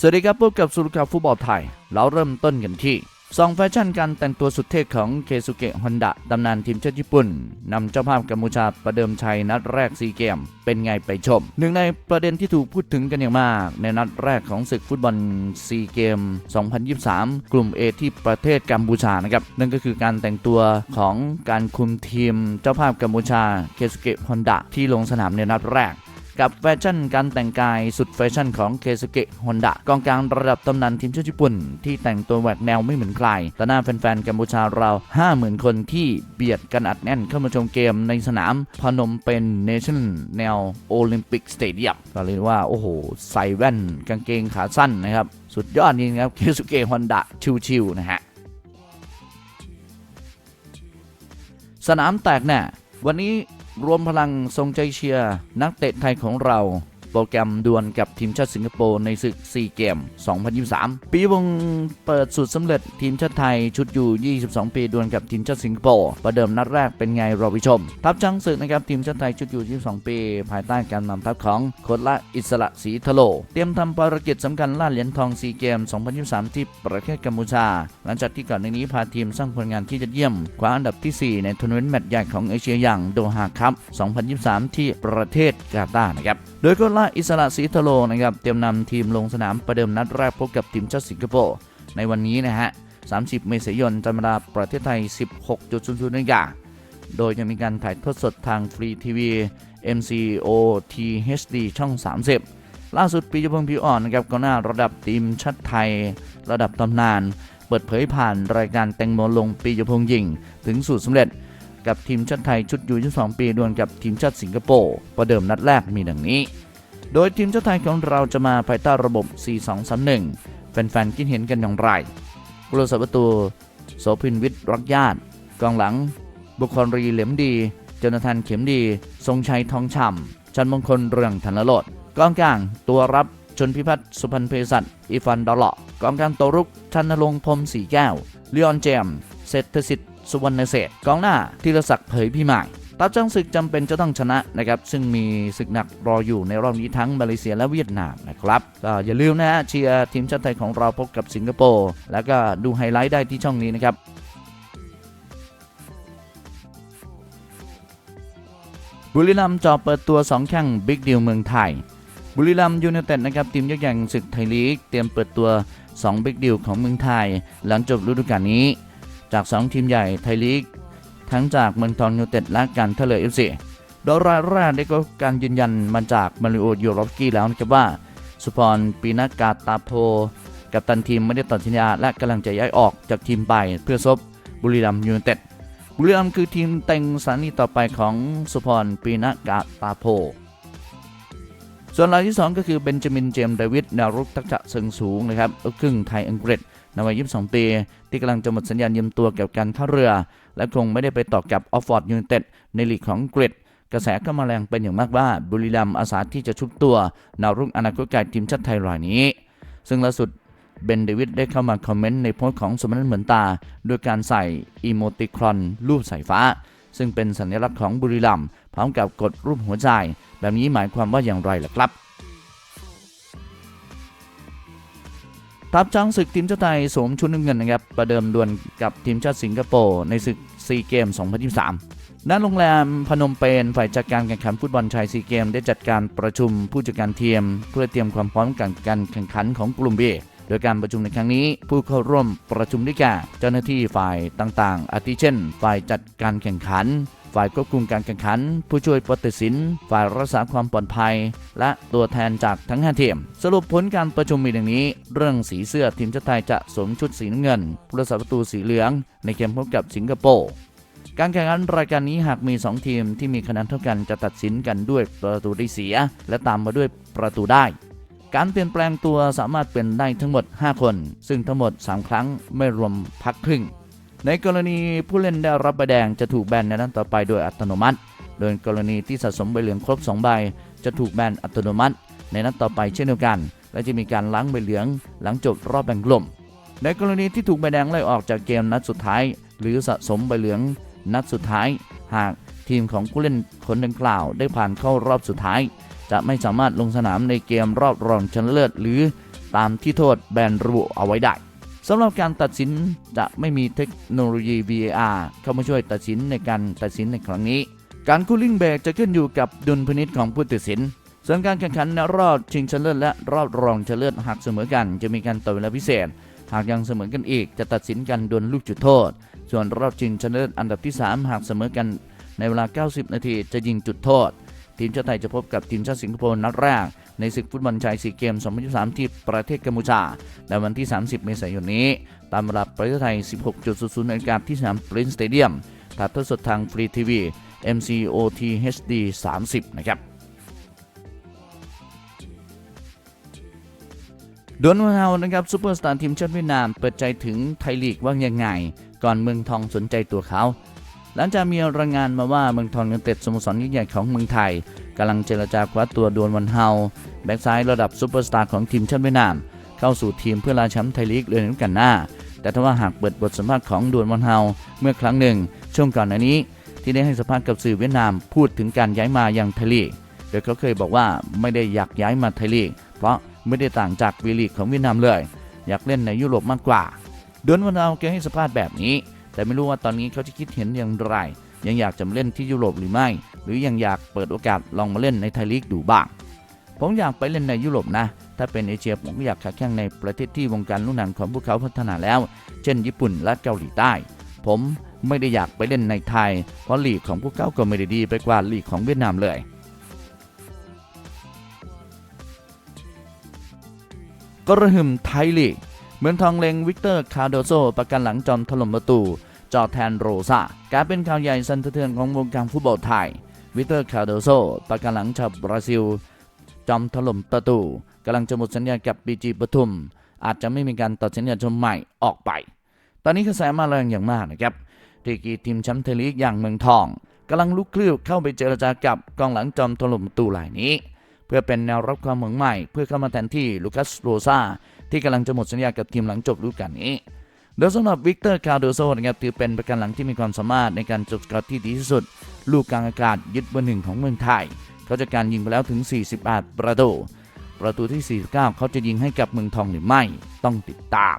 สวัสดีครับพบกับสุรุกาฟุตบอลไทย เราเริ่มต้นกันที่ซองแฟชั่นการแต่งตัวสุดเท่ของเคซุเกะฮอนดะตำนานทีมชาติญี่ปุ่นนำเจ้าภาพกัมพูชาประเดิมชัยนัดแรกซีเกม เป็นไงไปชม หนึ่งในประเด็นที่ถูกพูดถึงกันอย่างมาก ในนัดแรกของศึกฟุตบอลซีเกม 2023 กลุ่ม A ที่ประเทศกัมพูชานะครับ นั่นก็คือการแต่งตัวของการคุมทีมเจ้าภาพกัมพูชาเคซุเกะฮอนดะที่ลงสนามในนัดแรก กับแฟชั่นการแต่งกายสุดแฟชั่นของเคสเกะฮอนดะกองกลางระดับตำนานทีมชาติญี่ปุ่น ที่แต่งตัวแหวกแนวไม่เหมือนใครต่อหน้าแฟนๆกัมพูชาเรา 50,000 คนที่เบียดกันอัดแน่นเข้ามาชมเกมในสนามพนมเป็นเนชั่นแนวโอลิมปิกสเตเดียมก็เลยกว่า โอ้โห ใส่แว่นกางเกงขาสั้นนะครับ สุดยอดจริงครับเคสเกะฮอนดะชิวๆนะฮะสนามแตกแน่วันนี้ รวมพลังทรงใจเชียร์นักเตะไทยของเรา โปรแกรมดวลกับทีมชาติสิงคโปร์ในศึก 4 เกม 2023 ปีวงเปิดสุดสำเร็จทีมชาติไทยชุดอยู่ 22 ปีดวลกับทีมชาติสิงคโปร์ประเดิมนัดแรกเป็นไงเราไปชม ทัพช้างศึกนะครับทีมชาติไทยชุดอยู่ 22 ปี ภายใต้การนำทัพของโค้ชละอิสระศรีทะโล เตรียมทำภารกิจสำคัญล่าเหรียญทอง 4 เกม 2023 ที่ประเทศกัมพูชา หลังจากที่ก่อนในนี้พาทีมสร้างผลงานที่ยอดเยี่ยมคว้าอันดับที่ 4 ในทัวร์นาเมนต์แมตช์ใหญ่ของเอเชียอย่างโดฮาคัพ 2023 ที่ประเทศกาตาร์นะครับโดยโค้ละอิสระศรีทโลนะครับเตรียมนำทีมลงสนามประเดิมนัดแรกพบกับทีมชาติสิงคโปร์ในวันนี้นะฮะ 30 เมษายนตามเวลาประเทศไทย 16.00นาฬิกาโดยจะมีการถ่ายทอดสดทางฟรีทีวี MCO THD ช่อง 30 ล่าสุดปีจพงศ์ผิวอ่อนนะครับก็หน้าระดับทีมชาติไทย ระดับตำนาน เปิดเผยผ่านรายการแตงโมลงปีจพงศ์ยิง ถึงสูตรสำเร็จกับทีมชาติไทยชุดอยู่22ปีดวลกับทีมชาติสิงคโปร์ประเดิมนัดแรกมีดังนี้ โดยทีมชาติไทยของเราจะมาภายใต้ระบบ 4-2-3-1 แฟนๆคิดเห็นกันอย่างไรผู้รักษาประตูโสพินวิทย์รักญาติกองหลัง บุคคลรีเหลมดี จนทันเข็มดี ทรงชัยทองช่ำชันมงคลเรืองธนโรดกองกลางตัวรับชนพิพัฒน์สุพรรณเพศัตอีฟันดอลเลาะกองกลางตัวรุกชันนรงพรมสีแก้วเลียนเจมเศรษฐสิทธิ์สุวรรณเศษกองหน้าธีรศักดิ์เผยพิมาย ทัพจ้างศึกจำเป็นจะต้องชนะนะครับซึ่งมีศึกหนักรออยู่ในรอบนี้ทั้งมาเลเซียและเวียดนามนะครับก็อย่าลืมนะฮะเชียร์ทีมชาติไทยของเราพบกับสิงคโปร์แล้วก็ดูไฮไลท์ได้ที่ช่องนี้นะครับบุรีรัมย์จอเปิดตัว 2 แข้งบิ๊กดีลเมืองไทย บุรีรัมย์ยูไนเต็ดนะครับทีมยักษ์ใหญ่ศึกไทยลีก เตรียมเปิดตัว 2 บิ๊กดีลของเมืองไทย หลังจบฤดูกาลนี้ จาก 2 ทีมใหญ่ไทยลีก ทั้งจากเมืองทองยูไนเต็ดและการท่าเรือเอฟซีโดยรายแรกได้ก็การยืนยันมาจากมาริโอยูโรฟสกี้แล้วนะครับว่า สุพรปีนากาตาโพ กับตันทีมไม่ได้ตัดสัญญาและกำลังจะย้ายออกจากทีมไปเพื่อซบบุรีรัมย์ยูไนเต็ดบุรีรัมคือทีมเต็งสถานีต่อไปของสุพรปีนากาตาโพ ส่วนรายที่ 2 ก็คือเบนจามินเจมส์เดวิดแนวรุกทักษะเชิงสูงนะครับครึ่งไทยอังกฤษ ในวัย 22 ปี ที่กำลังจะหมดสัญญาณยืมตัวเกี่ยวกับการท่าเรือ และคงไม่ได้ไปต่อกับออฟฟอร์ดยูไนเต็ดในลีกของอังกฤษกระแสก็มาแรงเป็นอย่างมากว่าบุรีรัมย์อาสาที่จะชุบตัวแนวรุกอนาคตไกลทีมชาติไทยรายนี้ ซึ่งล่าสุดเบนเดวิดได้เข้ามาคอมเมนต์ในโพสต์ของสมนันเหมือนตา โดยการใส่อีโมติครอนรูปสายฟ้า ซึ่งเป็นสัญลักษณ์ของบุรีรัมย์พร้อมกับกดรูปหัวใจ แบบนี้หมายความว่าอย่างไรล่ะครับ ทัพช้างศึกทีมชาติไทยสวมชุดน้ำเงินนะครับ ประเดิมดวลกับทีมชาติสิงคโปร์ในศึกซีเกม 2023 ณ โรงแรมพนมเปญฝ่ายจัดการแข่งขันฟุตบอลชายซีเกม ได้จัดการประชุมผู้จัดการทีม เพื่อเตรียมความพร้อมกันการแข่งขันของกลุ่ม B โดยการประชุมในครั้งนี้ ผู้เข้าร่วมประชุมได้แก่เจ้าหน้าที่ฝ่ายต่างๆ อาทิเช่น ฝ่ายจัดการแข่งขัน ฝ่ายควบคุมการแข่งขัน ผู้ช่วยผู้ตัดสิน ฝ่ายรักษาความปลอดภัย และตัวแทนจากทั้ง 5 ทีม สรุปผลการประชุมมีดังนี้ เรื่องสีเสื้อทีมชาติไทยจะสวมชุดสีน้ำเงินผู้รักษาประตูสีเหลือง ในเกมพบกับสิงคโปร์การแข่งขันรายการนี้หากมี 2 ทีมที่มีคะแนนเท่ากันจะตัดสินกันด้วยประตูได้เสีย และตามมาด้วยประตูได้ การเปลี่ยนแปลงตัวสามารถเป็นได้ทั้งหมด 5 คน ซึ่งทั้งหมด 3 ครั้งไม่รวมพักครึ่ง ในกรณีผู้เล่นได้รับใบแดงจะถูกแบนในนัดต่อไปโดยอัตโนมัติ โดยกรณีที่สะสมใบเหลืองครบ 2 ใบ จะถูกแบนอัตโนมัติ ในนัดต่อไปเช่นเดียวกัน และจะมีการล้างใบเหลืองหลังจบรอบแบ่งกลุ่ม ในกรณีที่ถูกใบแดงไล่ออกจากเกมนัดสุดท้าย หรือสะสมใบเหลืองนัดสุดท้าย หากทีมของผู้เล่นคนดังกล่าวได้ผ่านเข้ารอบสุดท้าย จะไม่สามารถลงสนามในเกมรอบรองชนะเลิศหรือตามที่โทษแบนระบุเอาไว้ได้สำหรับการตัดสินจะไม่มีเทคโนโลยี VAR เข้ามาช่วยตัดสินในการตัดสินในครั้งนี้ การคูลิ่งเบรกจะขึ้นอยู่กับดุลพินิจของผู้ตัดสินส่วนการแข่งขันในรอบชิงชนะเลิศและรอบรองชนะเลิศหากเสมอกัน จะมีการต่อเวลาพิเศษ หากยังเสมอกันอีกจะตัดสินกันดวลลูกจุดโทษ ส่วนรอบชิงชนะเลิศอันดับที่ 3 หากเสมอกันในเวลา 90 นาทีจะยิงจุดโทษ ทีมชาติไทยจะพบกับทีมชาติสิงคโปร์นัดแรก ในศึกฟุตบอลชายซีเกม 2023 ที่ประเทศกัมพูชาในวันที่ 30 เมษายนนี้ ตามเวลาประเทศไทย 16.00นาฬิกาที่สนามปรินสเตเดียมถ่ายทอดสดทางฟรีทีวี MCOT HD 30 นะครับดวนวันเฮานะครับซูเปอร์สตาร์ทีมชาติเวียดนาม เปิดใจถึงไทยลีกว่ายังไง ก่อนเมืองทองสนใจตัวเขา หลังจากมีรายงานมาว่าเมืองทองยูไนเต็ดสโมสรยิ่งใหญ่ของเมืองไทยกำลังเจรจาคว้าตัวดวนวันเฮาแบ็กซ้ายระดับซูเปอร์สตาร์ของทีมชาติเวียดนาม เข้าสู่ทีมเพื่อลาแชมป์ไทยลีกเดือนกันหน้า แต่ถ้าว่าหากเปิดบทสัมภาษณ์ของดวนวันเฮาเมื่อครั้งหนึ่ง ช่วงก่อนหน้านี้ ที่ได้ให้สัมภาษณ์กับสื่อเวียดนามพูดถึงการย้ายมาอยังไทยลีกโดยเขาเคยบอกว่าไม่ได้อยากย้ายมาไทยลีกเพราะไม่ได้ต่างจากวีลีกของเวียดนามเลย อยากเล่นในยุโรปมากกว่าดวนวันเอาแกให้สัมภาษณ์แบบนี้ แต่ไม่รู้ว่าตอนนี้เขาจะคิดเห็นอย่างไร ยังอยากจะมาเล่นที่ยุโรปหรือไม่ หรือยังอยากเปิดโอกาสลองมาเล่นในไทยลีกดูบ้าง ผมอยากไปเล่นในยุโรปนะ ถ้าเป็นเอเชียผมก็อยากขาแข่งในประเทศที่วงการลูกหนังของพวกเขาพัฒนาแล้ว เช่น ญี่ปุ่นและเกาหลีใต้ ผมไม่ได้อยากไปเล่นในไทย เพราะลีกของพวกเขาก็ไม่ได้ดีไปกว่าลีกของเวียดนามเลยกระหึมไทยลีก เมืองทองเลงวิกเตอร์คาร์โดโซประกันหลังจอมถล่มประตู จอแทนโรซาการเป็นข่าวใหญ่สันสะเทือนของวงการฟุตบอลไทย วิเตอร์คาร์โดโซประกันหลังชาวบราซิล จอมถล่มประตูกำลังจะหมดสัญญากับบีจีปทุม อาจจะไม่มีการตัดสัญญาชมใหม่ออกไป ตอนนี้กระแสมาแรงอย่างมากนะครับทีกีทีมแชมป์ไทลีกอย่างเมืองทองกำลังลุกคลิ้วเข้าไปเจรจากับกองหลังจอมถล่มประตูรายนี้ เพื่อเป็นแนวรับความหวังใหม่ เพื่อเข้ามาแทนที่ลูคัสโรซาที่กำลังจะหมดสัญญากับทีมหลังจบฤดูกาลนี้ โดยสำหรับวิกเตอร์คาร์โดโซนะครับถือเป็นประกันหลังที่มีความสามารถในการจบสกอตที่ดีที่สุด ลูกกลางอากาศยึดเบอร์หนึ่งของเมืองไทย เขาจะการยิงไปแล้วถึง 48 ประตู ประตูที่ 49 เขาจะยิงให้กับเมืองทองหรือไม่ต้องติดตาม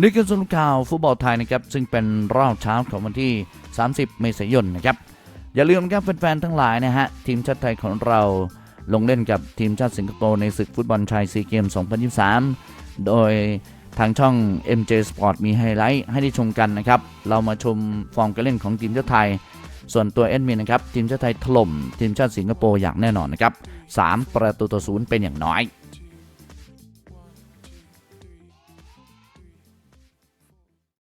นี่คือสรุปข่าวฟุตบอลไทยนะครับซึ่งเป็นรอบเช้าของวันที่ 30 เมษายนนะครับอย่าลืมครับแฟนๆทั้งหลายนะฮะทีมชาติไทยของเราลงเล่นกับทีมชาติสิงคโปร์ในศึกฟุตบอลชายซีเกม 2023 โดยทางช่อง MJ Sport มีไฮไลท์ให้ได้ชมกันนะครับ เรามาชมฟอร์มการเล่นของทีมชาติไทย ส่วนตัวเอ็นมินนะครับ ทีมชาติไทยถล่มทีมชาติสิงคโปร์อย่างแน่นอนนะครับ 3 ประตูต่อศูนย์เป็นอย่างน้อย